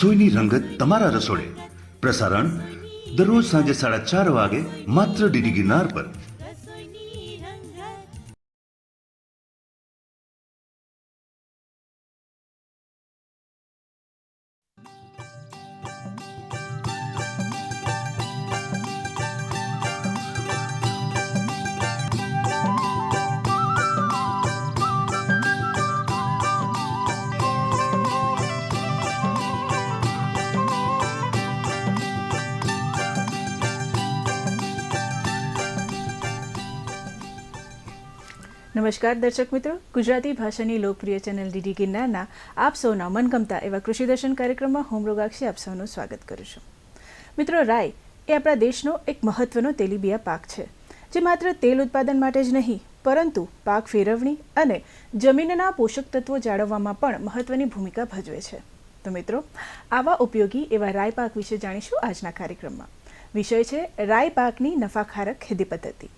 રસોઈની રંગત તમારા રસોડે. પ્રસારણ દરરોજ સાંજે સાડા ચાર વાગે માત્ર ડીડી ગિરનાર પર. નમસ્કાર દર્શક મિત્રો. ગુજરાતી ભાષાની લોકપ્રિય ચેનલ ડીડી ગિરનારના આપ સૌના મનગમતા એવા કૃષિ દર્શન કાર્યક્રમમાં હોમરોગાક્ષી આપ સૌનું સ્વાગત કરું છું. મિત્રો, રાય એ આપણા દેશનો એક મહત્વનો તેલીબિયા પાક છે. જે માત્ર તેલ ઉત્પાદન માટે જ નહીં, પરંતુ પાક ફેરવણી અને જમીનના પોષક તત્વો જાળવવામાં પણ મહત્વની ભૂમિકા ભજવે છે. તો મિત્રો, આવા ઉપયોગી એવા રાય પાક વિશે જાણીશું આજના કાર્યક્રમમાં. વિષય છે, રાય પાકની નફાકારક ખેતી પદ્ધતિ.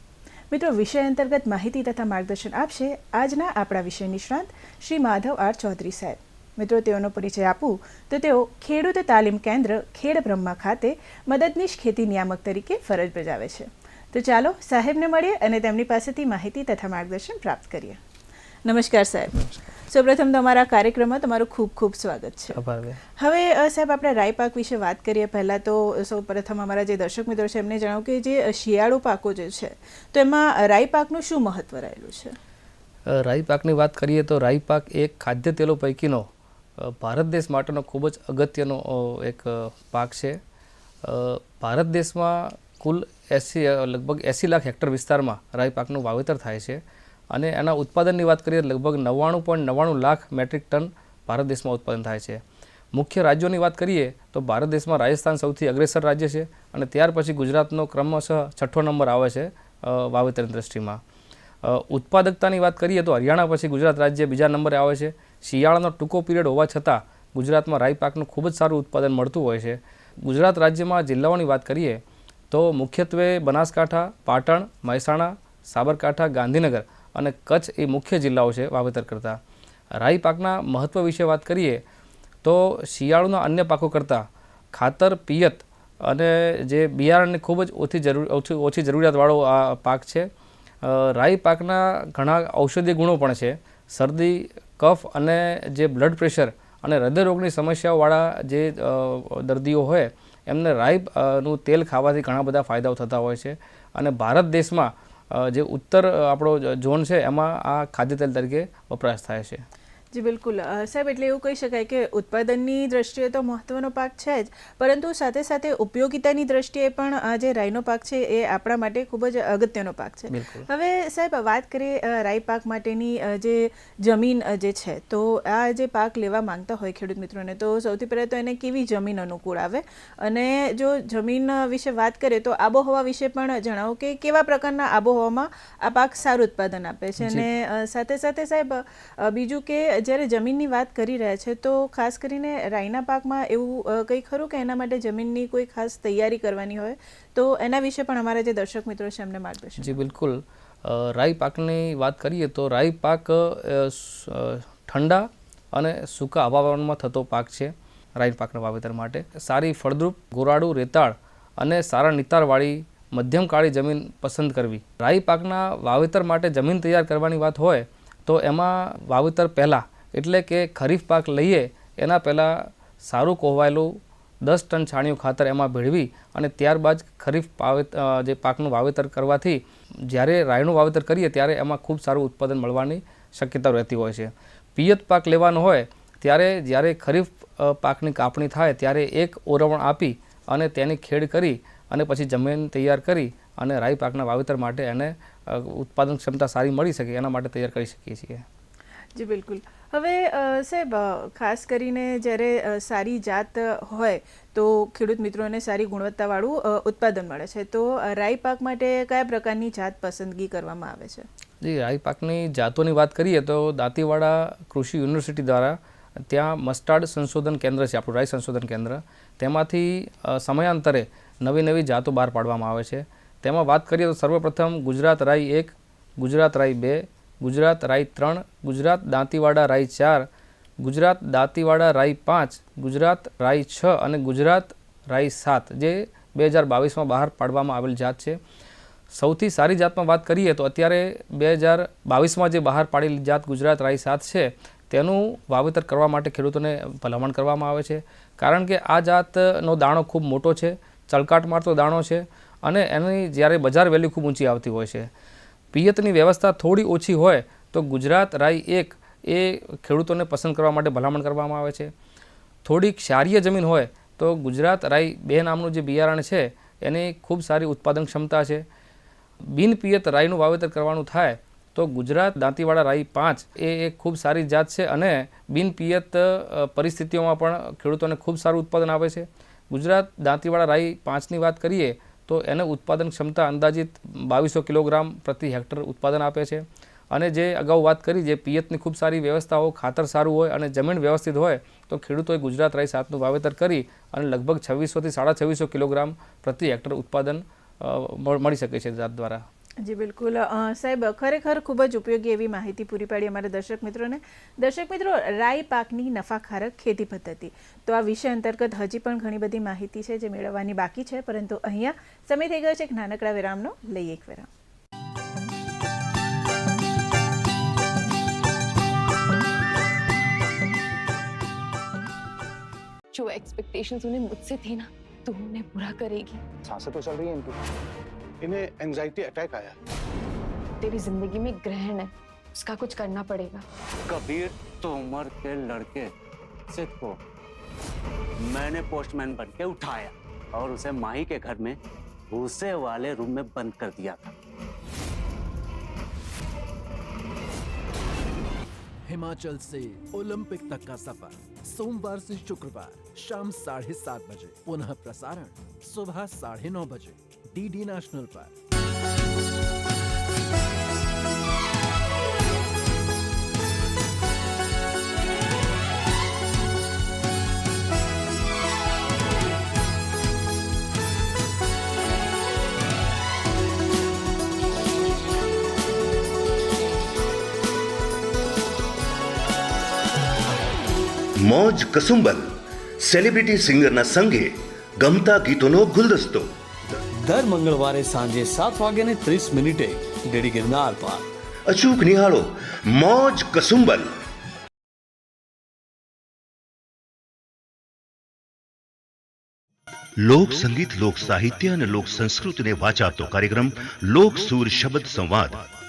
મિત્રો, વિષય અંતર્ગત માહિતી તથા માર્ગદર્શન આપશે આજના આપણા વિષય નિષ્ણાંત શ્રી માધવ આર ચૌધરી સાહેબ. મિત્રો, તેઓનો પરિચય આપું તો તેઓ ખેડૂત તાલીમ કેન્દ્ર ખેડ બ્રહ્મા ખાતે મદદનીશ ખેતી નિયામક તરીકે ફરજ બજાવે છે. તો ચાલો સાહેબને મળીએ અને તેમની પાસેથી માહિતી તથા માર્ગદર્શન પ્રાપ્ત કરીએ. નમસ્કાર સાહેબ. સૌપ્રથમ તમારા કાર્યક્રમમાં તમારું ખૂબ ખૂબ સ્વાગત છે. હવે સાહેબ આપણે રાઈ પાક વિશે વાત કરીએ. પહેલાં તો સૌ પ્રથમ અમારા જે દર્શક મિત્રો છે એમને જણાવું કે જે શિયાળુ પાકો જે છે તો એમાં રાઈ પાકનું શું મહત્વ રહેલું છે? રાઈ પાકની વાત કરીએ તો રાઈ પાક એક ખાદ્ય તેલો પૈકીનો ભારત દેશ માટેનો ખૂબ જ અગત્યનો એક પાક છે. ભારત દેશમાં કુલ એસી લગભગ એંસી લાખ હેક્ટર વિસ્તારમાં રાઈ પાકનું વાવેતર થાય છે. અને એના ઉત્પાદનની વાત કરીએ લગભગ નવ્વાણું પોઈન્ટ નવ્વાણું લાખ મેટ્રિક ટન ભારત દેશમાં ઉત્પાદન થાય છે. મુખ્ય રાજ્યોની વાત કરીએ તો ભારત દેશમાં રાજસ્થાન સૌથી અગ્રેસર રાજ્ય છે અને ત્યાર પછી ગુજરાતનો ક્રમશઃ છઠ્ઠો નંબર આવે છે વાવેતર દ્રષ્ટિમાં ઉત્પાદકતાની વાત કરીએ તો હરિયાણા પછી ગુજરાત રાજ્ય બીજા નંબરે આવે છે. શિયાળાનો ટૂંકો પિરિયડ હોવા છતાં ગુજરાતમાં રાઈ પાકનું ખૂબ જ સારું ઉત્પાદન મળતું હોય છે. ગુજરાત રાજ્યમાં જિલ્લાઓની વાત કરીએ તો મુખ્યત્વે બનાસકાંઠા, પાટણ, મહેસાણા, સાબરકાંઠા, ગાંધીનગર અને કચ્છ એ મુખ્ય જિલ્લાઓ છે વાવેતર કરતા. રાઈ પાકના મહત્ત્વ વિશે વાત કરીએ, તો શિયાળુના અન્ય પાકો કરતાં ખાતર, પિયત અને જે બિયારણની ખૂબ જ ઓછી જરૂર, ઓછી ઓછી જરૂરિયાતવાળો આ પાક છે. રાઈ પાકના ઘણા ઔષધીય ગુણો પણ છે. શરદી, કફ અને જે બ્લડ પ્રેશર અને હૃદયરોગની સમસ્યાઓવાળા જે દર્દીઓ હોય, એમને રાઈ નું તેલ ખાવાથી ઘણા બધા ફાયદાઓ થતા હોય છે. અને ભારત દેશમાં જે ઉત્તર આપણો ઝોન છે એમાં આ ખાદ્ય તેલ તરીકે વપરાશ થાય છે. જી બિલકુલ. સાહેબ એટલે એવું કહી શકાય કે ઉત્પાદનની દ્રષ્ટિએ તો મહત્વનો પાક છે જ પરંતુ સાથે સાથે ઉપયોગિતાની દ્રષ્ટિએ પણ આ જે રાઈનો પાક છે એ આપણા માટે ખૂબ જ અગત્યનો પાક છે. હવે સાહેબ વાત કરીએ રાઈ પાક માટેની જે જમીન જે છે તો આ જે પાક લેવા માંગતા હોય ખેડૂત મિત્રોને તો સૌથી પહેલાં તો એને કેવી જમીન અનુકૂળ આવે? અને જો જમીન વિશે વાત કરીએ તો આબોહવા વિશે પણ જણાવો કે કેવા પ્રકારના આબોહવામાં આ પાક સારું ઉત્પાદન આપે છે? અને સાથે સાથે સાહેબ બીજું કે જ્યારે જમીનની વાત કરી રહ્યા છે, તો ખાસ કરીને રાઈના પાકમાં એવું કંઈ ખરું કે એના માટે જમીનની કોઈ ખાસ તૈયારી કરવાની હોય? તો એના વિશે પણ અમારા જે દર્શક મિત્રો છે, એમને માર્ગદર્શન જી, બિલકુલ. રાઈ પાકની વાત કરીએ તો રાઈ પાક ઠંડા અને સૂકા હવામાનમાં થતો પાક છે, રાઈ પાકના વાવેતર માટે. સારી ફળદ્રુપ, ગોરાડું, રેતાળ અને સારા નિતારવાળી મધ્યમ કાળી જમીન પસંદ કરવી. રાઈ પાકના વાવેતર માટે જમીન તૈયાર કરવાની વાત હોય, તો એમાં વાવેતર પહેલાં એટલે કે ખરીફ પાક લઈએ, એના પહેલાં સારું કોહવાયેલું દસ ટન છાણિયું ખાતર એમાં ભેળવી અને ત્યારબાદ ખરીફ પાવેત જે પાકનું વાવેતર કરવાથી જ્યારે રાઈનું વાવેતર કરીએ ત્યારે એમાં ખૂબ સારું ઉત્પાદન મળવાની શક્યતા રહેતી હોય છે. પિયત પાક લેવાનો હોય ત્યારે જ્યારે ખરીફ પાકની કાપણી થાય ત્યારે એક ઓરવણ આપી અને તેની ખેડ કરી અને પછી જમીન તૈયાર કરી અને રાઈ પાકના વાવેતર માટે એને ઉત્પાદન ક્ષમતા સારી મળી શકે એના માટે તૈયાર કરી શકીએ છીએ. જી, બિલકુલ. હવે સાહેબ ખાસ કરીને જ્યારે સારી જાત હોય તો ખેડૂત મિત્રોને સારી ગુણવત્તાવાળું ઉત્પાદન મળે છે. તો રાઈ પાક માટે કયા પ્રકારની જાત પસંદગી કરવામાં આવે છે? જી, રાઈ પાકની જાતોની વાત કરીએ તો દાંતીવાડા કૃષિ યુનિવર્સિટી દ્વારા ત્યાં મસ્ટાર્ડ સંશોધન કેન્દ્ર છે, આપણું રાઈ સંશોધન કેન્દ્ર. તેમાંથી સમયાંતરે નવી નવી જાતો બહાર પાડવામાં આવે છે. તેમાં વાત કરીએ તો સર્વપ્રથમ ગુજરાત રાઈ એક, ગુજરાત રાઈ બે ગુજરાત રાઈ ત્રણ, ગુજરાત દાંતીવાડા રાઈ ચાર, ગુજરાત દાંતીવાડા રાઈ પાંચ, ગુજરાત રાઈ છ અને ગુજરાત રાઈ સાત, જે બે હજાર બાવીસમાં બહાર પાડવામાં આવેલ જાત છે. સૌથી સારી જાતમાં વાત કરીએ તો અત્યારે બે હજાર બાવીસમાં જે બહાર પાડેલી જાત ગુજરાત રાઈ સાત છે, તેનું વાવેતર કરવા માટે ખેડૂતોને ભલામણ કરવામાં આવે છે. કારણ કે આ જાતનો દાણો ખૂબ મોટો છે ચળકાટ મારતો દાણો છે અને એની જ્યારે બજાર વેલ્યુ ખૂબ ઊંચી આવતી હોય છે. પિયતની વ્યવસ્થા થોડી ઓછી હોય તો ગુજરાત રાઈ એક એ ખેડૂતોને પસંદ કરવા માટે ભલામણ કરવામાં આવે છે. થોડી ક્ષારીય જમીન હોય તો ગુજરાત રાઈ બે નામનું જે બિયારણ છે, એની ખૂબ સારી ઉત્પાદન ક્ષમતા છે. બિનપિયત રાઈનું વાવેતર કરવાનું થાય તો ગુજરાત દાંતીવાડા રાઈ પાંચ એ એક ખૂબ સારી જાત છે અને બિનપિયત પરિસ્થિતિઓમાં પણ ખેડૂતોને ખૂબ સારું ઉત્પાદન આવે છે. ગુજરાત દાંતીવાડા રાઈ પાંચની વાત કરીએ તો એને ઉત્પાદન ક્ષમતા અંદાજિત બાવીસો કિલોગ્રામ પ્રતિ હેક્ટર ઉત્પાદન આપે છે. અને જે અગાઉ વાત કરી જે પિયતની ખૂબ સારી વ્યવસ્થાઓ, ખાતર સારું હોય અને જમીન વ્યવસ્થિત હોય, તો ખેડૂતોએ ગુજરાત રાઈ સાતનું વાવેતર કરી અને લગભગ છવ્વીસોથી સાડા છવ્વીસો કિલોગ્રામ પ્રતિ હેક્ટર ઉત્પાદન મળી શકે છે જાત દ્વારા. જી બિલકુલ અ, સાહેબ ખરેખર ખૂબ જ ઉપયોગી એવી માહિતી પૂરી પાડી અમારા દર્શક મિત્રોને દર્શક મિત્રો રાઈ પાકની નફાકારક ખેતી પદ્ધતિ તો આ વિષય અંતર્ગત હજી પણ ઘણી બધી માહિતી છે જે મેળવવાની બાકી છે પરંતુ અહીંયા સમય થઈ ગયો છે એક નાનકડા વિરામનો લઈએ એક વિરામ जो एक्सपेक्टेशंस उन्हें मुझसे थी ना तू उन्हें पूरा करेगी सांसें तो चल रही हैं इनकी इन्हें एंजाइटी अटैक आया तेरी ज़िंदगी में ग्रहण है उसका कुछ करना पड़ेगा। कबीर तो उम्र के लड़के सिद्ध को मैंने पोस्टमैन बन के उठाया और उसे माही के घर में भूसे वाले रूम में बंद कर दिया था। हिमाचल से ओलंपिक तक का सफ़र सोमवार से शुक्रवार शाम साढ़े सात बजे। पुनः प्रसारण सुबह साढ़े नौ बजे। DD national park. મોજ કસુંબલ સેલિબ્રિટી સિંગરના સંગે ગમતા ગીતોનો ગુલદસ્તો. દર મંગળવારે સાંજે સાત વાગ્યાને ત્રીસ મિનિટે ડેડી ગિરનાર પર. અચૂક નિહાળો. મોજ કસુંબલ. લોક સંગીત લોક સાહિત્ય અને લોક સંસ્કૃતિને વાચા આપતો કાર્યક્રમ લોક સૂર શબ્દ સંવાદ.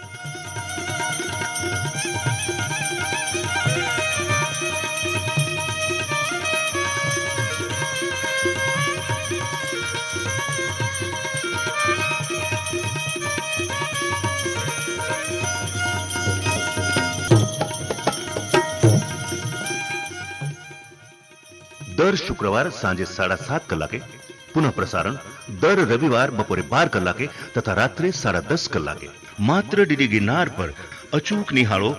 દર શુક્રવાર સાંજે સાડા સાત કલાકે, પુનઃ પ્રસારણ દર રવિવાર બપોરે બાર કલાકે તથા રાત્રે સાડા દસ કલાકે. માત્ર ડીડી ગિરનાર પર અચૂક નિહાળો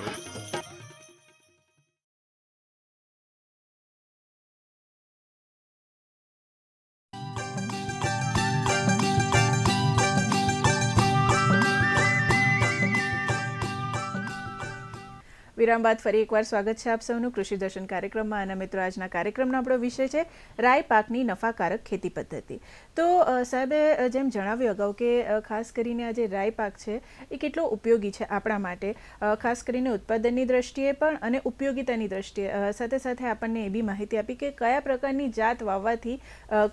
વિરામ બાદ ફરી એકવાર સ્વાગત છે આપ સૌનું કૃષિ દર્શન કાર્યક્રમમાં. અને મિત્રો, આજના કાર્યક્રમનો આપણો વિષય છે રાય પાકની નફાકારક ખેતી પદ્ધતિ. તો સાહેબે જેમ જણાવ્યું અગાઉ કે ખાસ કરીને આ જે રાઈ પાક છે, એ કેટલો ઉપયોગી છે આપણા માટે? ખાસ કરીને ઉત્પાદનની દ્રષ્ટિએ પણ અને ઉપયોગિતાની દ્રષ્ટિએ. સાથે સાથે આપણને એ બી માહિતી આપી કે કયા પ્રકારની જાત વાવવાથી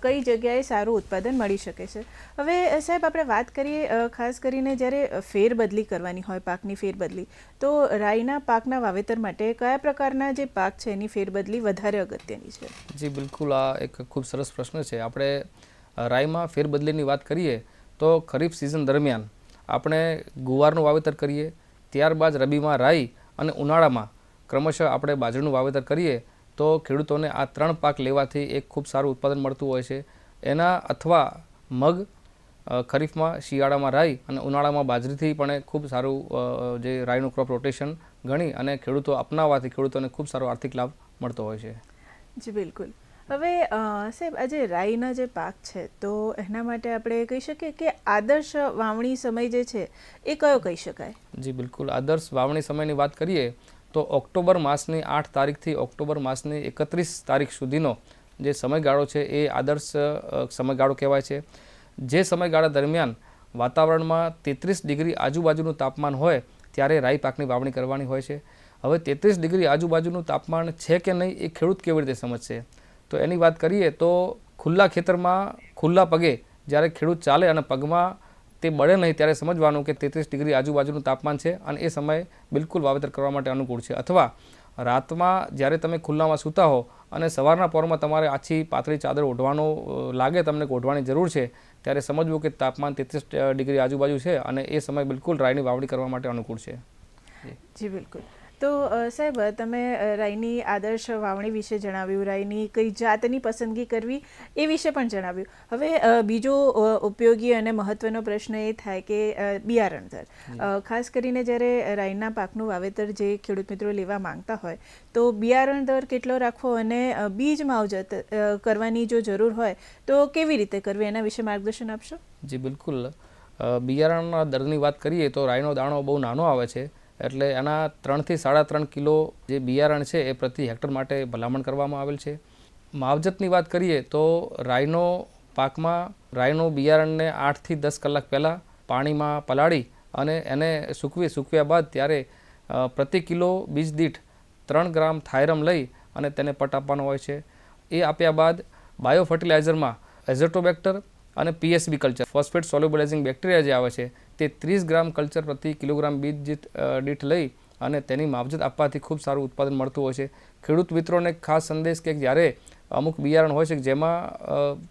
કઈ જગ્યાએ સારું ઉત્પાદન મળી શકે છે. હવે સાહેબ, આપણે વાત કરીએ ખાસ કરીને જ્યારે ફેરબદલી કરવાની હોય, પાકની ફેરબદલી, તો રાઈના પાકના વાવેતર માટે કયા પ્રકારના જે પાક છે એની ફેરબદલી વધારે અગત્યની છે? જી, બિલકુલ. આ એક ખૂબ સરસ પ્રશ્ન છે. આપણે રાઈમાં ફેરબદલીની વાત કરીએ તો ખરીફ સિઝન દરમિયાન આપણે ગુવારનું વાવેતર કરીએ, ત્યારબાદ રબીમાં રાઈ અને ઉનાળામાં ક્રમશઃ આપણે બાજરીનું વાવેતર કરીએ, તો ખેડૂતોને આ ત્રણ પાક લેવાથી એક ખૂબ સારું ઉત્પાદન મળતું હોય છે. એના અથવા મગ ખરીફમાં શિયાળામાં રાઈ અને ઉનાળામાં બાજરીથી પણ ખૂબ સારું જે રાઈનું ક્રોપ રોટેશન ગણી અને ખેડૂતો અપનાવવાથી ખેડૂતોને ખૂબ સારો આર્થિક લાભ મળતો હોય છે. જી બિલકુલ. હવે સાહેબ આજે રાઈના જે પાક છે તો એના માટે આપણે કહી શકીએ કે આદર્શ વાવણી સમય જે છે એ કયો કહી શકાય? જી બિલકુલ. આદર્શ વાવણી સમયની વાત કરીએ તો ઓક્ટોબર માસની આઠ તારીખથી ઓક્ટોબર માસની એકત્રીસ તારીખ સુધીનો જે સમયગાળો છે એ આદર્શ સમયગાળો કહેવાય છે. જે સમયગાળા દરમિયાન વાતાવરણમાં તેત્રીસ ડિગ્રી આજુબાજુનું તાપમાન હોય, ત્યારે રાઈ પાકની વાવણી કરવાની હોય છે. હવે તેત્રીસ ડિગ્રી આજુબાજુનું તાપમાન છે કે નહીં એ ખેડૂત કેવી રીતે સમજશે? તો એની વાત કરીએ તો ખુલ્લા ખેતરમાં ખુલ્લા પગે જ્યારે ખેડૂત ચાલે અને પગમાં તે બળે નહીં ત્યારે સમજવાનું કે તેત્રીસ ડિગ્રી આજુબાજુનું તાપમાન છે અને એ સમય બિલકુલ વાવેતર કરવા માટે અનુકૂળ છે. અથવા રાતમાં જ્યારે તમે ખુલ્લામાં સૂતા હો અને સવારના પહોરમાં તમારે આછી પાતળી ચાદર ઓઢવાનો લાગે તમને ઓઢવાની જરૂર છે, ત્યારે સમજવું કે તાપમાન તેત્રીસ ડિગ્રી આજુબાજુ છે અને એ સમય બિલકુલ રાયની વાવણી કરવા માટે અનુકૂળ છે. જી, બિલકુલ. તો સાહેબ તમે રાઈની આદર્શ વાવણી વિશે જણાવ્યું રાઈની કઈ જાતની પસંદગી કરવી એ વિશે પણ જણાવ્યું. હવે બીજો ઉપયોગી અને મહત્વનો પ્રશ્ન એ થાય કે બિયારણ દર. ખાસ કરીને જ્યારે રાઈના પાકનું વાવેતર જે ખેડૂત મિત્રો લેવા માંગતા હોય તો બિયારણ દર કેટલો રાખવો અને બીજ માવજત કરવાની જો જરૂર હોય તો કેવી રીતે કરવી? એના વિશે માર્ગદર્શન આપશો? જી બિલકુલ. બિયારણના દરની વાત કરીએ તો રાઈનો દાણો બહુ નાનો આવે છે. એટલે એના ત્રણથી સાડા ત્રણ કિલો જે બિયારણ છે એ પ્રતિ હેક્ટર માટે ભલામણ કરવામાં આવેલ છે. માવજતની વાત કરીએ તો રાઈનો પાકમાં રાઈનો બિયારણને આઠથી દસ કલાક પહેલાં પાણીમાં પલાળી અને એને સૂકવી સૂકવ્યા બાદ ત્યારે પ્રતિ કિલો બીજ દીઠ ત્રણ ગ્રામ થાયરમ લઈ અને તેને પટ આપવાનો હોય છે. એ આપ્યા બાદ બાયો ફર્ટિલાઇઝરમાં એઝોટોબેક્ટર અને PSB culture, phosphate solubilizing bacteria જે આવે છે તે ત્રીસ ગ્રામ કલ્ચર પ્રતિ કિલોગ્રામ બીજ દીઠ, લઈ અને તેની માવજત આપવાથી ખૂબ સારું ઉત્પાદન મળતું હોય છે. ખેડૂત મિત્રોને ખાસ સંદેશ કે જ્યારે અમુક બિયારણ હોય છે જેમાં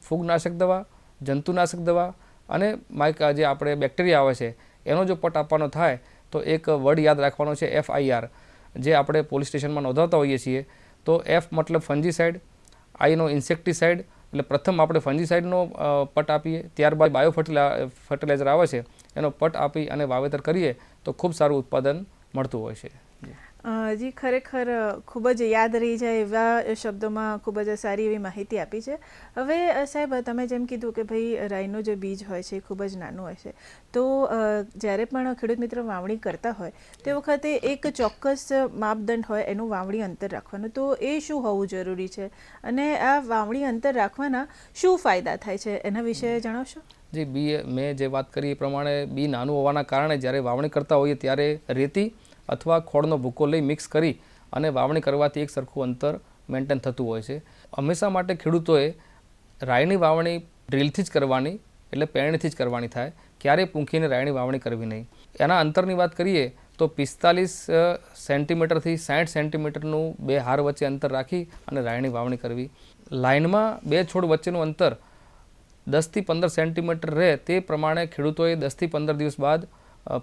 ફૂગનાશક દવા જંતુનાશક દવા અને માઇક જે આપણે બેક્ટેરિયા આવે છે એનો જો પટ આપવાનો થાય તો એક વર્ડ યાદ રાખવાનો છે એફઆઈઆર જે આપણે પોલીસ સ્ટેશનમાં નોંધાવતા હોઈએ છીએ. તો એફ મતલબ ફંજીસાઇડ આઈનો ઇન્સેક્ટિસાઇડ એટલે પ્રથમ આપણે ફંજીસાઇડનો પટ આપીએ. ત્યારબાદ બાયો ફર્ટિલા ફર્ટિલાઇઝર આવે છે. એનો પટ આપી અને વાવેતર કરીએ તો ખૂબ સારું ઉત્પાદન મળતું હોય છે. જી. ખરેખર ખૂબ જ યાદ રહી જાય એવા શબ્દોમાં ખૂબ જ સારી એવી માહિતી આપી છે. હવે સાહેબ, તમે જેમ કીધું કે ભાઈ, રાઈનું જે બીજ હોય છે એ ખૂબ જ નાનું હોય છે. તો જ્યારે પણ ખેડૂત મિત્ર વાવણી કરતા હોય, તે વખતે એક ચોક્કસ માપદંડ હોય એનું વાવણી અંતર રાખવાનું. તો એ શું હોવું જરૂરી છે? અને આ વાવણી અંતર રાખવાના શું ફાયદા થાય છે? એના વિશે જણાવશો? જે, બી મેં જે વાત કરી એ પ્રમાણે બી નાનું હોવાના કારણે જ્યારે વાવણી કરતા હોઈએ ત્યારે રેતી અથવા ખોળનો ભૂકો લઈ મિક્સ કરી અને વાવણી કરવાથી એક સરખું અંતર મેન્ટેન થતું હોય છે. હંમેશા માટે ખેડૂતોએ રાયની વાવણી ડ્રીલથી જ કરવાની, એટલે પેણીથી જ કરવાની થાય. ક્યારેય પૂંખીને રાયની વાવણી કરવી નહીં. એના અંતરની વાત કરીએ તો પિસ્તાલીસ સેન્ટીમીટરથી સાઠ સેન્ટીમીટરનું બે હાર વચ્ચે અંતર રાખી અને રાયની વાવણી કરવી. લાઇનમાં બે છોડ વચ્ચેનું અંતર દસથી પંદર સેન્ટીમીટર રહે તે પ્રમાણે ખેડૂતોએ દસથી પંદર દિવસ બાદ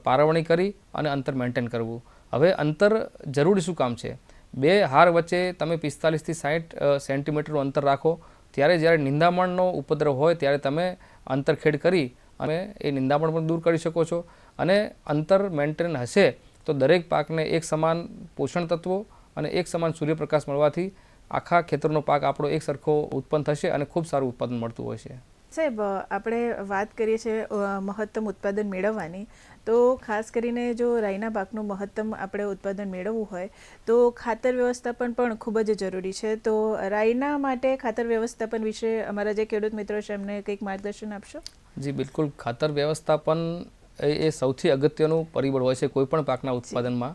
પારવણી કરી અને અંતર મેન્ટેન કરવું. હવે અંતર જરૂરી શું કામ છે? બે હાર વચ્ચે તમે પિસ્તાલીસથી સાઠ સેન્ટીમીટરનું અંતર રાખો. ત્યારે જ્યારે નિંદામણનો ઉપદ્રવ હોય ત્યારે તમે અંતરખેડ કરી અને એ નિંદામણ પણ દૂર કરી શકો છો. અને અંતર મેન્ટેન હશે તો દરેક પાકને એક સમાન પોષણ તત્વો અને એક સમાન સૂર્યપ્રકાશ મળવાથી આખા ખેતરનો પાક આપણો એક સરખો ઉત્પન્ન થશે અને ખૂબ સારું ઉત્પાદન મળતું હોય છે. સાહેબ આપણે વાત કરીએ છીએ મહત્તમ ઉત્પાદન મેળવવાની. તો ખાસ કરીને જો રાઈના પાકનું મહત્તમ આપણે ઉત્પાદન મેળવવું હોય તો ખાતર વ્યવસ્થાપન પણ ખૂબ જ જરૂરી છે. તો રાઈના માટે ખાતર વ્યવસ્થાપન વિશે અમારા જે ખેડૂત મિત્રો છે એમને કંઈક માર્ગદર્શન આપશો? જી બિલકુલ. ખાતર વ્યવસ્થાપન એ એ સૌથી અગત્યનું પરિબળ હોય છે કોઈપણ પાકના ઉત્પાદનમાં.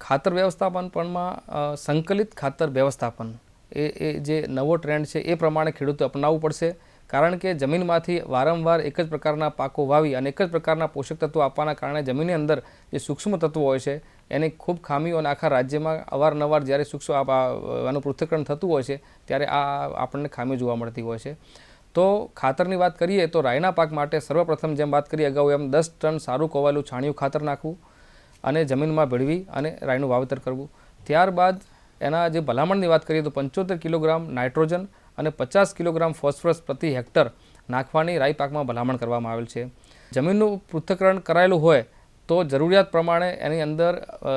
ખાતર વ્યવસ્થાપન પણમાં સંકલિત ખાતર વ્યવસ્થાપન. એ એ જે નવો ટ્રેન્ડ છે એ પ્રમાણે ખેડૂતો અપનાવવું પડશે. કારણ કે જમીનમાંથી વારંવાર એક જ પ્રકારના પાકો વાવી અને એક જ પ્રકારના પોષક તત્વો આપવાના કારણે જમીનની અંદર જે સૂક્ષ્મ તત્વો હોય છે, એની ખૂબ ખામીઓ અને આખા રાજ્યમાં અવારનવાર જ્યારે સૂક્ષ્મ આનું પૃથ્થકરણ થતું હોય છે, ત્યારે આ આપણને ખામીઓ જોવા મળતી હોય છે. તો ખાતરની વાત કરીએ તો રાયના પાક માટે સર્વપ્રથમ જેમ વાત કરી અગાઉ એમ દસ ટન સારું કોવાયેલું છાણિયું ખાતર નાખવું અને જમીનમાં ભેળવી અને રાયનું વાવેતર કરવું. ત્યારબાદ એના જે ભલામણની વાત કરીએ તો પંચોતેર કિલોગ્રામ નાઇટ્રોજન અને પચાસ કિલોગ્રામ ફોસ્ફરસ પ્રતિ હેક્ટર નાખવાની રાઈ પાકમાં ભલામણ કરવામાં આવેલ છે. જમીનનું પૃથ્થકરણ કરાયેલું હોય તો જરૂરિયાત પ્રમાણે એની અંદર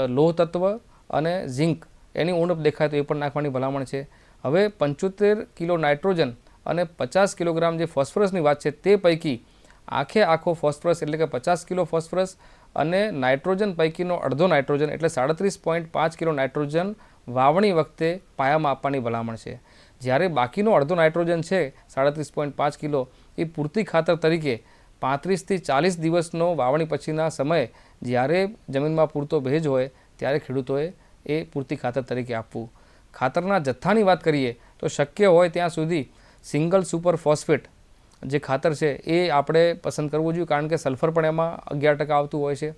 લોહ તત્વ અને ઝિંક એની ઉણપ દેખાય તો એ પણ નાખવાની ભલામણ છે. હવે પંચોતેર કિલો નાઇટ્રોજન અને પચાસ કિલોગ્રામ જે ફોસ્ફરસની વાત છે તે પૈકી આખે આખો ફોસ્ફરસ એટલે કે પચાસ કિલો ફોસ્ફરસ અને નાઇટ્રોજન પૈકીનો અડધો નાઇટ્રોજન એટલે સાડત્રીસ પોઈન્ટ પાંચ કિલો નાઇટ્રોજન વાવણી વખતે પાયામાં આપવાની ભલામણ છે. જ્યારે બાકીનો અડધો નાઇટ્રોજન છે, સાડત્રીસ પોઈન્ટ પાંચ કિલો, એ પૂરતી ખાતર તરીકે પાંત્રીસથી ચાલીસ દિવસનો વાવણી પછીના સમયે જ્યારે જમીનમાં પૂરતો ભેજ હોય, ત્યારે ખેડૂતોએ એ પૂરતી ખાતર તરીકે આપવું. ખાતરના જથ્થાની વાત કરીએ, તો શક્ય હોય ત્યાં સુધી સિંગલ સુપર ફોસ્ફેટ જે ખાતર છે, એ આપણે પસંદ કરવું જોઈએ, કારણ કે સલ્ફર પણ એમાં અગિયાર ટકા આવતું હોય છે.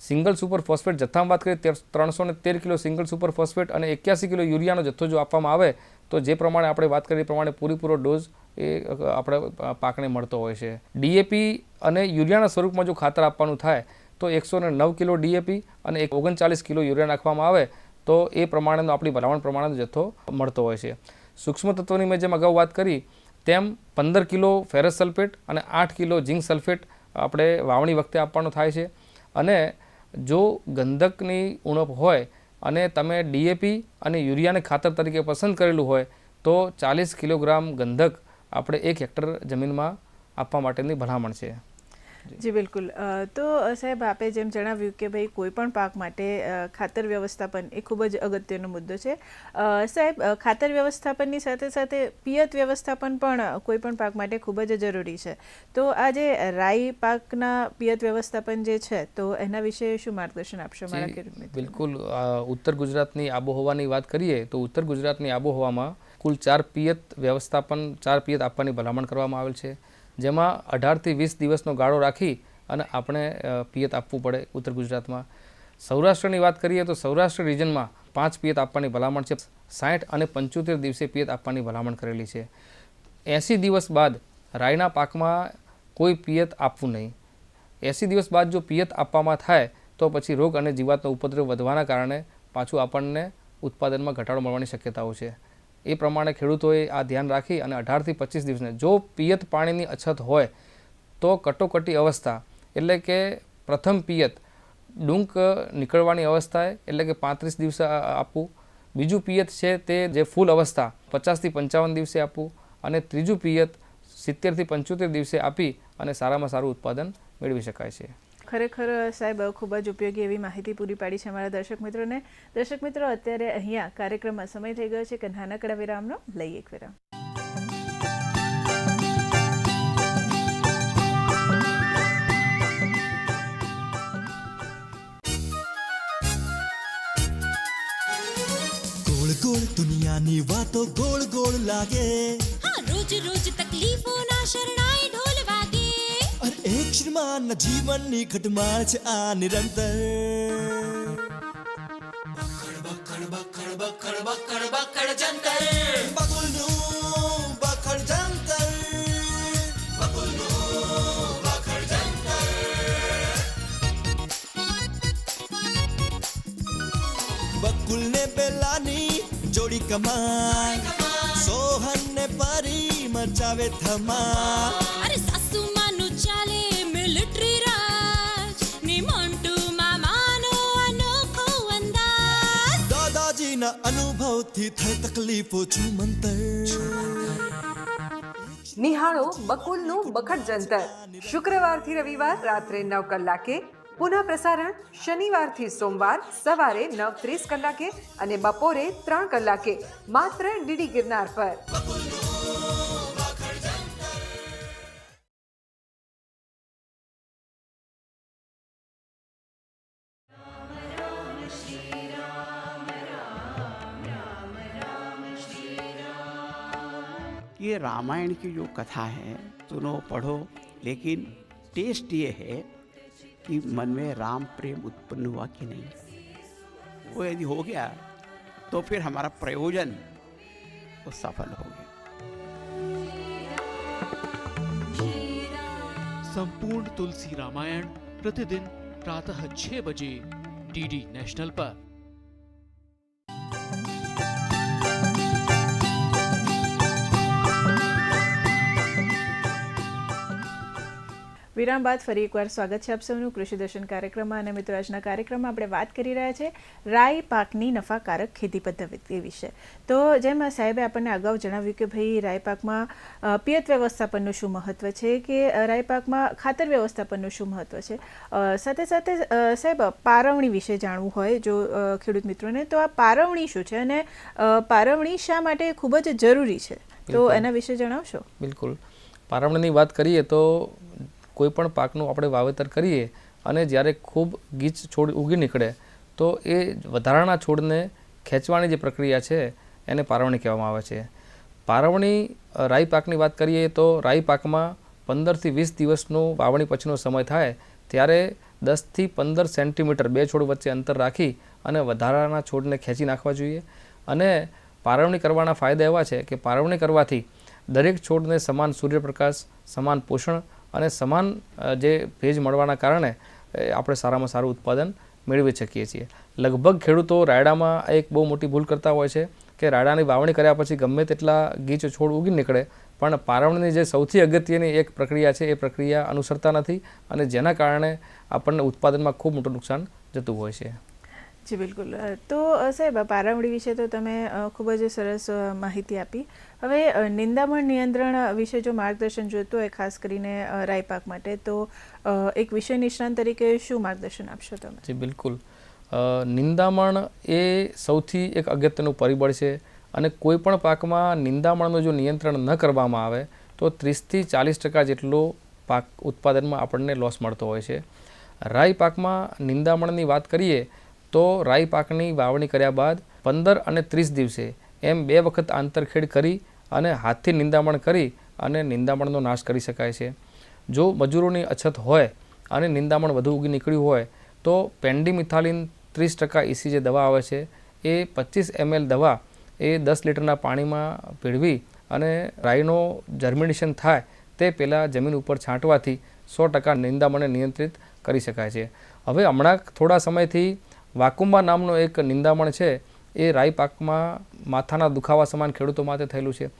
સિંગલ સુપર ફોસ્ફેટ જથ્થામાં વાત કરીએ ત્રણસો ને તેર કિલો સિંગલ સુપર ફોસ્ફેટ અને એક્યાસી કિલો યુરિયાનો જથ્થો જો આપવામાં આવે, તો જે પ્રમાણે આપણે વાત કરીએ પ્રમાણે પૂરેપૂરો ડોઝ એ આપણે પાકને મળતો હોય છે. ડીએપી અને યુરિયાના સ્વરૂપમાં જો ખાતર આપવાનું થાય, તો એકસો નવ કિલો ડીએપી અને એક ઓગણચાલીસ કિલો યુરિયા નાખવામાં આવે, તો એ પ્રમાણેનો આપણી ભલામણ પ્રમાણેનો જથ્થો મળતો હોય છે. સૂક્ષ્મ તત્વોની મેં જેમ અગાઉ વાત કરી, તેમ પંદર કિલો ફેરસ સલ્ફેટ અને આઠ કિલો ઝીંક સલ્ફેટ આપણે વાવણી વખતે આપવાનો થાય છે. અને જો ગંધકની ઉણપ હોય અને તમે ડીએપી અને યુરિયાને ખાતર તરીકે પસંદ કરેલું હોય, તો ચાલીસ કિલોગ્રામ ગંધક આપણે એક હેક્ટર જમીનમાં આપવા માટેની ભલામણ છે. જી. બિલકુલ. તો સાહેબ આપે જેમ જણાવ્યું કે ભાઈ કોઈ પણ પાક માટે ખાતર વ્યવસ્થાપન એ ખૂબ જ અગત્યનો મુદ્દો છે. સાહેબ ખાતર વ્યવસ્થાપનની સાથે સાથે પિયત વ્યવસ્થાપન પણ કોઈ પણ પાક માટે ખૂબ જ જરૂરી છે. તો આ જે રાઈ પાકના પિયત વ્યવસ્થાપન જે છે તો એના વિશે શું માર્ગદર્શન આપશો મારા ખેડૂત બિલકુલ. ઉત્તર ગુજરાતની આબોહવાની વાત કરીએ તો ઉત્તર ગુજરાતની આબોહવામાં કુલ ચાર પિયત વ્યવસ્થાપન ચાર પિયત આપવાની ભલામણ કરવામાં આવેલ છે. જેમાં અઢારથી વીસ દિવસનો ગાળો રાખી અને આપણે પિયત આપવું પડે ઉત્તર ગુજરાતમાં. સૌરાષ્ટ્રની વાત કરીએ તો સૌરાષ્ટ્ર રિજનમાં પાંચ પિયત આપવાની ભલામણ છે. સાઠ અને પંચોતેર દિવસે પિયત આપવાની ભલામણ કરેલી છે. એંસી દિવસ બાદ રાયના પાકમાં કોઈ પિયત આપવું નહીં. એંસી દિવસ બાદ જો પિયત આપવામાં થાય તો પછી રોગ અને જીવાતનો ઉપદ્રવ વધવાના કારણે પાછું આપણને ઉત્પાદનમાં ઘટાડો મળવાની શક્યતાઓ છે. એ પ્રમાણે ખેડૂતોએ આ ધ્યાન રાખી અને અઢારથી પચીસ દિવસને જો પિયત પાણીની અછત હોય તો કટોકટી અવસ્થા એટલે કે પ્રથમ પિયત ડુંક નીકળવાની અવસ્થાએ એટલે કે પાંત્રીસ દિવસે આપવું. બીજું પિયત છે તે જે ફૂલ અવસ્થા પચાસથી પંચાવન દિવસે આપવું અને ત્રીજું પિયત સિત્તેરથી પંચોતેર દિવસે આપી અને સારામાં સારું ઉત્પાદન મેળવી શકાય છે. ખરેખર સાહેબ ખૂબ જ ઉપયોગી એવી માહિતી પૂરી પાડી છે અમારા દર્શક મિત્રોને. દર્શક મિત્રો અત્યારે અહીંયા કાર્યક્રમમાં સમય થઈ ગયો છે કે નાનકડા વિરામનો લઈ એક વિરામ. ગોળ ગોળ દુનિયાની વાતો ગોળ ગોળ લાગે. હા રોજ રોજ તકલીફો ના શરણાઈ વાગે એક જીવનની ખટમાળ છે આ નિરંતર. બકુલ ને બેલાની જોડી કમાય. સોહન ને પરી મચાવે ધમાલ અનુભવથી થઈ તકલીફો છું મંતર નિહાળો બકુલનું બખડ જંતર. શુક્રવારથી રવિવાર રાત્રે નવ કલાકે, પુનઃ પ્રસારણ શનિવારથી સોમવાર સવારે નવ ત્રીસ કલાકે અને બપોરે ત્રણ કલાકે. માત્ર ડીડી ગિરનાર પર. ये रामायण की जो कथा है, सुनो, पढ़ो, लेकिन टेस्ट ये है कि मन में राम प्रेम उत्पन्न हुआ कि नहीं। वो यदि हो गया तो फिर हमारा प्रयोजन वो सफल हो गया। संपूर्ण तुलसी रामायण प्रतिदिन प्रातः छह बजे डीडी नेशनल पर। વિરામ બાદ ફરી એકવાર સ્વાગત છે આપ સૌનું કૃષિ દર્શન કાર્યક્રમમાં. અને મિત્રો આજના કાર્યક્રમમાં આપણે વાત કરી રહ્યા છે રાઈ પાકની નફાકારક ખેતી પદ્ધતિ વિશે. તો જેમ સાહેબે આપણને અગાઉ જણાવ્યું કે ભાઈ રાઈ પાકમાં પિયત વ્યવસ્થાપનનું શું મહત્વ છે કે રાઈ પાકમાં ખાતર વ્યવસ્થાપનનું શું મહત્વ છે? સાથે સાથે સાહેબ પારવણી વિશે જાણવું હોય જો ખેડૂત મિત્રોને તો આ પારવણી શું છે અને પારવણી શા માટે ખૂબ જ જરૂરી છે? તો એના વિશે જણાવશો? બિલકુલ. પારવણીની વાત કરીએ તો કોઈ પણ પાકનું આપણે વાવેતર કરીએ અને જ્યારે ખૂબ ગીચ છોડ ઉગી નીકળે, તો એ વધારાના છોડને ખેંચવાની જે પ્રક્રિયા છે, એને પારવણી કહેવામાં આવે છે. પારવણી રાઈ પાકની વાત કરીએ તો રાઈ પાકમાં પંદરથી વીસ દિવસનો વાવણી પછીનો સમય થાય, ત્યારે દસથી પંદર સેન્ટીમીટર બે છોડ વચ્ચે અંતર રાખી અને વધારાના છોડને ખેંચી નાખવા જોઈએ. અને પારવણી કરવાના ફાયદા એવા છે કે પારવણી કરવાથી દરેક છોડને સમાન સૂર્યપ્રકાશ, સમાન પોષણ અને સમાન જે ભેજ મળવાના કારણે આપણે સારામાં સારું ઉત્પાદન મેળવી શકીએ છીએ. લગભગ ખેડૂતો રાયડામાં એક બહુ મોટી ભૂલ કરતા હોય છે કે રાયડાની વાવણી કર્યા પછી ગમે તેટલા ગીચ છોડ ઉગી નીકળે, પણ પારવણની જે સૌથી અગત્યની એક પ્રક્રિયા છે એ પ્રક્રિયા અનુસરતા નથી અને જેના કારણે આપણને ઉત્પાદનમાં ખૂબ મોટું નુકસાન જતું હોય છે. જી બિલકુલ. તો સાહેબ પારામડી વિશે તો તમે ખૂબ જ સરસ માહિતી આપી. હવે નિંદામણ નિયંત્રણ વિશે જો માર્ગદર્શન જોઈતું હોય ખાસ કરીને અ, રાઈ પાક માટે તો એક વિષય નિષ્ણાંત તરીકે શું માર્ગદર્શન આપશો તમે? જી બિલકુલ. નિંદામણ એ સૌથી એક અગત્યનું પરિબળ છે અને કોઈ પણ પાકમાં નિંદામણનું જો નિયંત્રણ ન કરવામાં આવે તો ત્રીસથી ચાલીસ ટકા જેટલો પાક ઉત્પાદનમાં આપણને લોસ મળતો હોય છે. રાઈ પાકમાં નિંદામણની વાત કરીએ તો રાઈ પાકની વાવણી કર્યા બાદ પંદર અને ત્રીસ દિવસે એમ બે વખત આંતરખેડ કરી અને હાથથી નિંદામણ કરી અને નિંદામણનો નાશ કરી શકાય છે. જો મજૂરોની અછત હોય અને નિંદામણ વધુ ઉગી નીકળ્યું હોય, તો પેન્ડીમિથાલિન ત્રીસ ટકા ઇસી જે દવા આવે છે, એ પચીસ એમએલ દવા એ દસ લીટરના પાણીમાં ભેળવી અને રાઈનો જર્મિનેશન થાય તે પહેલાં જમીન ઉપર છાંટવાથી સો ટકા નિંદામણને નિયંત્રિત કરી શકાય છે. હવે હમણાં થોડા સમયથી વાકુંબા નામનો એક નિંદામણ છે, એ રાઈ પાકમાં માથાના દુખાવા સમાન ખેડૂતો માટે થયેલું છે.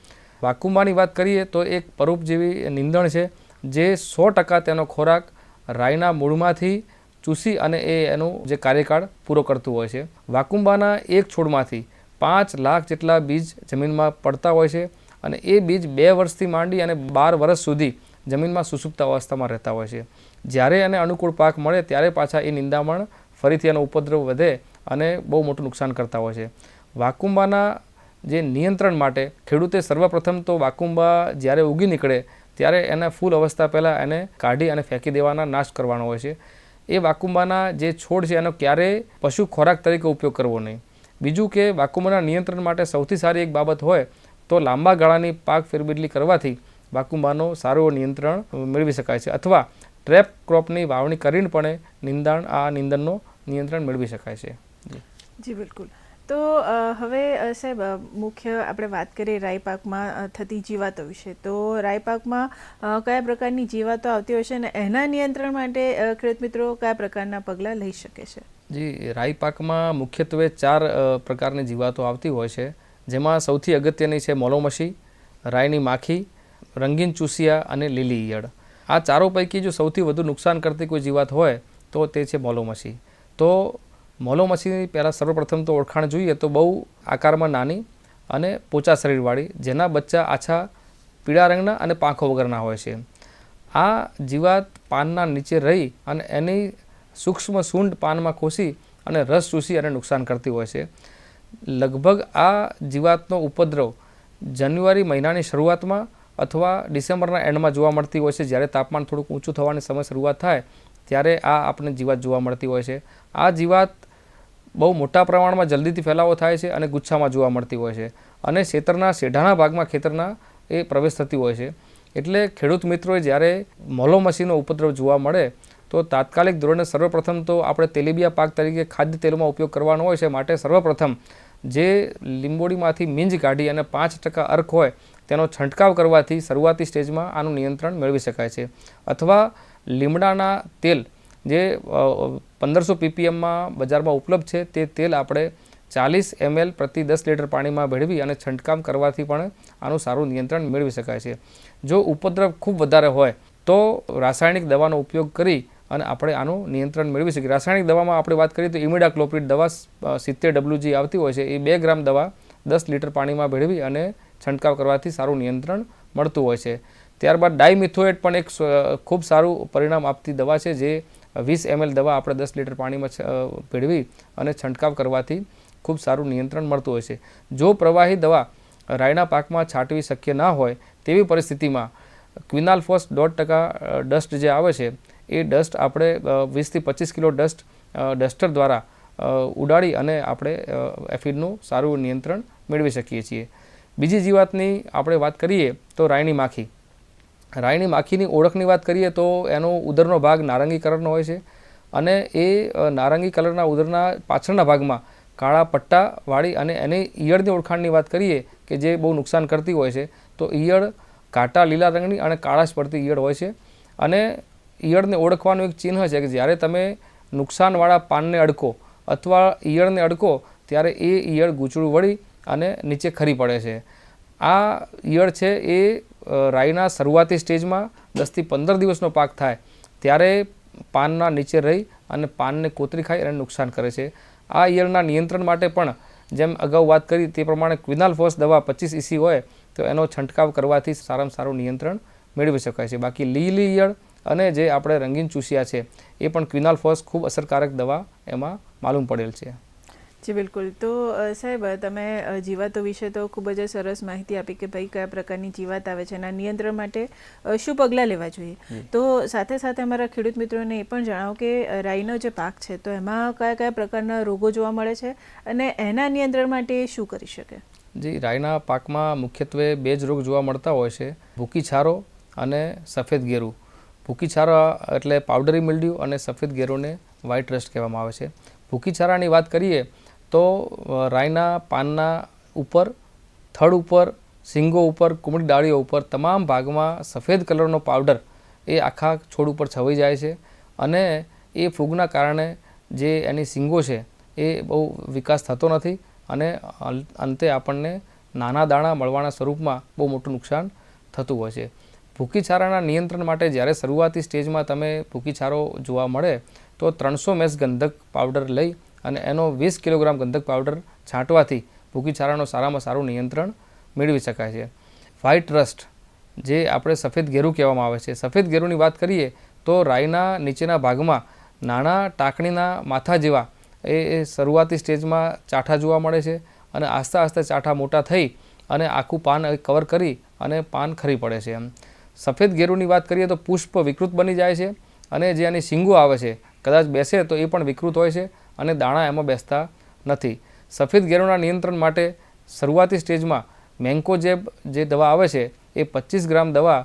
વાકુંબાની વાત કરીએ તો એક પરોપજીવી નિંદણ છે, જે સો ટકા તેનો ખોરાક રાઈના મૂળમાંથી ચૂસી અને એ એનું જે કાર્યકાળ પૂરો કરતું હોય છે. વાકુંબાના એક છોડમાંથી પાંચ લાખ જેટલા બીજ જમીનમાં પડતા હોય છે અને એ બીજ બે વર્ષથી માંડી અને બાર વર્ષ સુધી જમીનમાં સુસુપ્ત અવસ્થામાં રહેતા હોય છે. જ્યારે એને અનુકૂળ પાક મળે, ત્યારે પાછા એ નિંદામણ ફરીથી એનો ઉપદ્રવ વધે અને બહુ મોટું નુકસાન કરતા હોય છે. વાકુંબાના જે નિયંત્રણ માટે ખેડૂતે સર્વપ્રથમ તો વાકુંબા જ્યારે ઉગી નીકળે ત્યારે એના ફૂલ અવસ્થા પહેલાં એને કાઢી અને ફેંકી દેવાના નાશ કરવાનો હોય છે. એ વાકુંબાના જે છોડ છે એનો ક્યારેય પશુ ખોરાક તરીકે ઉપયોગ કરવો નહીં. બીજું કે વાકુંબાના નિયંત્રણ માટે સૌથી સારી એક બાબત હોય તો લાંબા ગાળાની પાક ફેરબદલી કરવાથી વાકુંબાનો સારો નિયંત્રણ મેળવી શકાય છે. અથવા ટ્રેપ ક્રોપની વાવણી કરીને પણ નિંદાણ, આ નિંદનનો નિયંત્રણ મેળવી શકાય છે. જી બિલકુલ. તો હવે સાહેબ મુખ્ય આપણે વાત કરીએ રાઈ પાકમાં થતી જીવાતો વિશે. તો રાઈ પાકમાં કયા પ્રકારની જીવાતો આવતી હોય છે અને એના નિયંત્રણ માટે ખેડૂત મિત્રો કયા પ્રકારના પગલાં લઈ શકે છે? જી રાઈ પાકમાં મુખ્યત્વે ચાર પ્રકારની જીવાતો આવતી હોય છે. જેમાં સૌથી અગત્યની છે મોલોમસી રાઈની માખી રંગીન ચૂસિયા અને લીલી ઈયળ. આ ચારો પૈકી જો સૌથી વધુ નુકસાન કરતી કોઈ જીવાત હોય તો તે છે મોલોમસી. તો મોલોમસીની પહેલાં સર્વપ્રથમ તો ઓળખાણ જોઈએ તો બહુ આકારમાં નાની અને પોચા શરીરવાળી, જેના બચ્ચા આછા પીળા રંગના અને પાંખો વગરના હોય છે. આ જીવાત પાનના નીચે રહી અને એની સૂક્ષ્મ સૂંઢ પાનમાં ખોસી અને રસ ચૂસી અને નુકસાન કરતી હોય છે. લગભગ આ જીવાતનો ઉપદ્રવ જાન્યુઆરી મહિનાની શરૂઆતમાં અથવા ડિસેમ્બરના એન્ડમાં જોવા મળતી હોય છે. જ્યારે તાપમાન થોડુંક ઊંચું થવાની સમય શરૂઆત થાય, ત્યારે આ આપણને જીવાત જોવા મળતી હોય છે. આ જીવાત બહુ મોટા પ્રમાણમાં જલ્દીથી ફેલાવો થાય છે અને ગુચ્છામાં જોવા મળતી હોય છે. અને ખેતરના શેઢાના ભાગમાં ખેતરના એ પ્રવેશ થતી હોય છે. એટલે ખેડૂત મિત્રોએ જ્યારે મોલોમસીનો ઉપદ્રવ જોવા મળે, તો તાત્કાલિક ધોરણે સર્વપ્રથમ તો આપણે તેલીબિયા પાક તરીકે ખાદ્ય તેલમાં ઉપયોગ કરવાનો હોય છે. માટે સર્વપ્રથમ જે લીંબોડીમાંથી મીંજ કાઢી અને પાંચ ટકા અર્ક હોય, તેનો છંટકાવ કરવાથી શરૂઆતી સ્ટેજમાં આનું નિયંત્રણ મેળવી શકાય છે. અથવા લીમડાના તેલ જે પંદરસો પીપીએમમાં બજારમાં ઉપલબ્ધ છે, તે તેલ આપણે ચાલીસ એમએલ પ્રતિ દસ લીટર પાણીમાં ભેળવી અને છંટકાવ કરવાથી પણ આનું સારું નિયંત્રણ મેળવી શકાય છે. જો ઉપદ્રવ ખૂબ વધારે હોય, તો રાસાયણિક દવાનો ઉપયોગ કરી અને આપણે આનું નિયંત્રણ મેળવી શકીએ. રાસાયણિક દવામાં આપણે વાત કરીએ તો ઇમિડાક્લોપ્રિડ દવા સિત્તેર ડબલ્યુજી આવતી હોય છે. એ બે ગ્રામ દવા દસ લીટર પાણીમાં ભેળવી અને છંટકાવ કરવાથી સારું નિયંત્રણ મળતું હોય છે. ત્યારબાદ ડાયમિથોએટ પણ એક ખૂબ સારું પરિણામ આપતી દવા છે, જે વીસ એમએલ દવા આપણે દસ લીટર પાણીમાં ભેળવી અને છંટકાવ કરવાથી ખૂબ સારું નિયંત્રણ મળતું હોય છે. જો પ્રવાહી દવા રાયના પાકમાં છાંટવી શક્ય ના હોય તેવી પરિસ્થિતિમાં ક્વિનાલ્ફોસ દોઢ ટકા ડસ્ટ જે આવે છે, એ ડસ્ટ આપણે વીસથી પચીસ કિલો ડસ્ટ ડસ્ટર દ્વારા ઉડાડી અને આપણે એફિડનું સારું નિયંત્રણ મેળવી શકીએ છીએ. બીજી જીવાતની આપણે વાત કરીએ તો રાયની માખી. રાયની માખીની ઓળખની વાત કરીએ તો એનો ઉદરનો ભાગ નારંગી કલરનો હોય છે અને એ નારંગી કલરના ઉદરના પાછળના ભાગમાં કાળા પટ્ટાવાળી અને એની ઈયળની ઓળખાણની વાત કરીએ કે જે બહુ નુકસાન કરતી હોય છે, તો ઈયળ કાટા લીલા રંગની અને કાળાશ પડતી ઈયળ હોય છે. અને ઈયળને ઓળખવાનું એક ચિહ્ન છે કે જ્યારે તમે નુકસાનવાળા પાનને અડકો અથવા ઈયળને અડકો ત્યારે એ ઈયળ ગૂંચળું વળી અને નીચે ખરી પડે છે. આ ઈયળ છે એ રાઈના શરૂઆતી સ્ટેજમાં દસથી પંદર દિવસનો પાક થાય, ત્યારે પાનના નીચે રહી અને પાનને કોતરી ખાઈ અને નુકસાન કરે છે. આ ઈયળના નિયંત્રણ માટે પણ જેમ અગાઉ વાત કરી તે પ્રમાણે ક્વિનાલ ફોસ દવા પચીસ ઇસી હોય, તો એનો છંટકાવ કરવાથી સારામાં સારું નિયંત્રણ મેળવી શકાય છે. બાકી લીલી ઈયળ અને જે આપણે રંગીન ચૂસિયા છે, એ પણ ક્વિનાલ ફોસ ખૂબ અસરકારક દવા એમાં માલુમ પડેલ છે. જી બિલકુલ. તો સાહેબ તમે જીવાતો વિશે તો ખૂબ જ સરસ માહિતી આપી કે ભાઈ કયા પ્રકારની જીવાત આવે છે એના નિયંત્રણ માટે શું પગલાં લેવા જોઈએ? તો સાથે સાથે અમારા ખેડૂત મિત્રોને એ પણ જણાવો કે રાઈનો જે પાક છે તો એમાં કયા કયા પ્રકારના રોગો જોવા મળે છે અને એના નિયંત્રણ માટે શું કરી શકે? જી રાઈના પાકમાં મુખ્યત્વે બે જ રોગ જોવા મળતા હોય છે. ભૂકી છારો અને સફેદ ગેરું. ભૂકી છારો એટલે પાવડરી મિલ્ડ્યુ અને સફેદ ગેરુને વ્હાઇટ રસ્ટ કહેવામાં આવે છે. ભૂકી છારાની વાત કરીએ તો રાયના પાનના ઉપર, થડ ઉપર, સિંગો ઉપર, કુમળી ડાળીઓ ઉપર તમામ ભાગમાં સફેદ કલરનો પાવડર એ આખા છોડ ઉપર છવાઈ જાય છે અને એ ફૂગના કારણે જે એની સિંગો છે એ બહુ વિકાસ થતો નથી અને અંતે આપણને નાના દાણા મળવાના સ્વરૂપમાં બહુ મોટું નુકસાન થતું હોય છે. ભૂકીછારાના નિયંત્રણ માટે જ્યારે શરૂઆતી સ્ટેજમાં તમે ભૂકીછારો જોવા મળે તો ત્રણસો મેસ ગંધક પાવડર લઈ અને એનો વીસ કિલોગ્રામ ગંધક પાવડર છાંટવાથી ભૂકીછારાનો સારામાં સારું નિયંત્રણ મેળવી શકાય છે. વ્હાઇટ રસ્ટ જે આપણે સફેદ ઘેરું કહેવામાં આવે છે. સફેદ ગેરુની વાત કરીએ તો રાઈના નીચેના ભાગમાં નાના ટાંકણીના માથા જેવા એ એ શરૂઆતી સ્ટેજમાં ચાઠા જોવા મળે છે અને આસ્તે આસ્તે ચાઠા મોટા થઈ અને આખું પાન કવર કરી અને પાન ખરી પડે છે એમ. સફેદ ગેરુની વાત કરીએ તો પુષ્પ વિકૃત બની જાય છે અને જે આની શીંગો આવે છે, કદાચ બેસે તો એ પણ વિકૃત હોય છે. અને દાણા એમાં બેસતા નથી. સફેદ ઘેરોના નિયંત્રણ માટે શરૂઆતી સ્ટેજમાં મેન્કોજેબ જે દવા આવે છે, એ પચીસ ગ્રામ દવા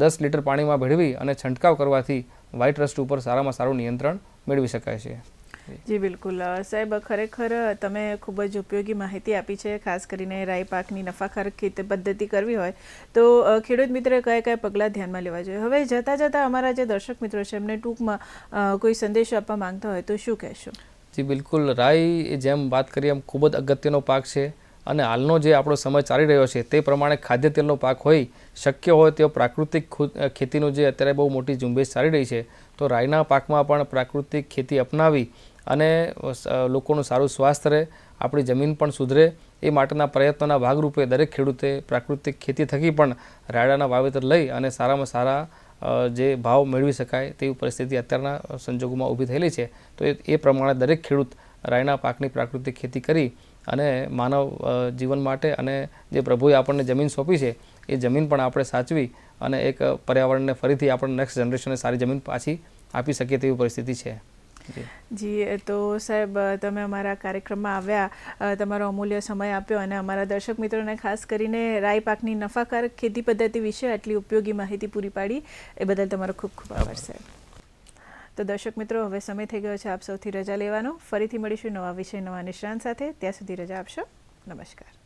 દસ લીટર પાણીમાં ભેળવી અને છંટકાવ કરવાથી વ્હાઇટ રસ્ટ ઉપર સારામાં સારું નિયંત્રણ મેળવી શકાય છે. જી, બિલકુલ. સાહેબ ખરેખર તમે ખૂબ જ ઉપયોગી માહિતી આપી છે, ખાસ કરીને રાઈ પાકની નફાકારક પદ્ધતિ કરવી હોય. તો ખેડૂત મિત્રે કયા કયા પગલાં ધ્યાનમાં લેવા જોઈએ? હવે જતાં જતાં અમારા જે દર્શક મિત્રો છે, એમને ટૂંકમાં કોઈ સંદેશો આપવા માંગતા હોય તો શું કહેશો? જી, બિલકુલ. રાઈ જેમ વાત કરીએ, એમ ખૂબ જ અગત્યનો પાક છે. અને હાલનો જે આપણો સમય ચાલી રહ્યો છે, તે પ્રમાણે ખાદ્ય તેલનો પાક હોય, શક્ય હોય તેવો પ્રાકૃતિક ખેતીનું જે અત્યારે બહુ મોટી ઝુંબેશ ચાલી રહી છે, તો રાઈના પાકમાં પણ પ્રાકૃતિક ખેતી અપનાવી અને લોકોનું સારું સ્વાસ્થ્ય રહે, આપણી જમીન પણ સુધરે, એ માટેના પ્રયત્નોના ભાગરૂપે દરેક ખેડૂતે પ્રાકૃતિક ખેતી થકી પણ રાયડાના વાવેતર લઈ અને સારામાં સારા જે ભાવ મેળવી શકાય તેવી પરિસ્થિતિ અત્યારના સંજોગોમાં ઊભી થયેલી છે, તો એ પ્રમાણે દરેક ખેડૂત રાયના પાકની પ્રાકૃતિક ખેતી કરી અને માનવ જીવન માટે અને જે પ્રભુએ આપણને જમીન સોંપી છે, એ જમીન પણ આપણે સાચવી અને એક પર્યાવરણને ફરીથી આપણે નેક્સ્ટ જનરેશનને સારી જમીન પાછી આપી શકીએ તેવી પરિસ્થિતિ છે. જી. તો સાહેબ તમે અમારા કાર્યક્રમમાં આવ્યા તમારો અમૂલ્ય સમય આપ્યો અને અમારા દર્શક મિત્રોને ખાસ કરીને રાઈ પાકની નફાકારક ખેતી પદ્ધતિ વિશે આટલી ઉપયોગી માહિતી પૂરી પાડી એ બદલ તમારો ખૂબ ખૂબ આભાર. સાહેબ. તો દર્શક મિત્રો હવે સમય થઈ ગયો છે આપ સૌથી રજા લેવાનો. ફરીથી મળીશું નવા વિષય નવા નિષ્ણાંત સાથે. ત્યાં સુધી રજા આપશો. નમસ્કાર.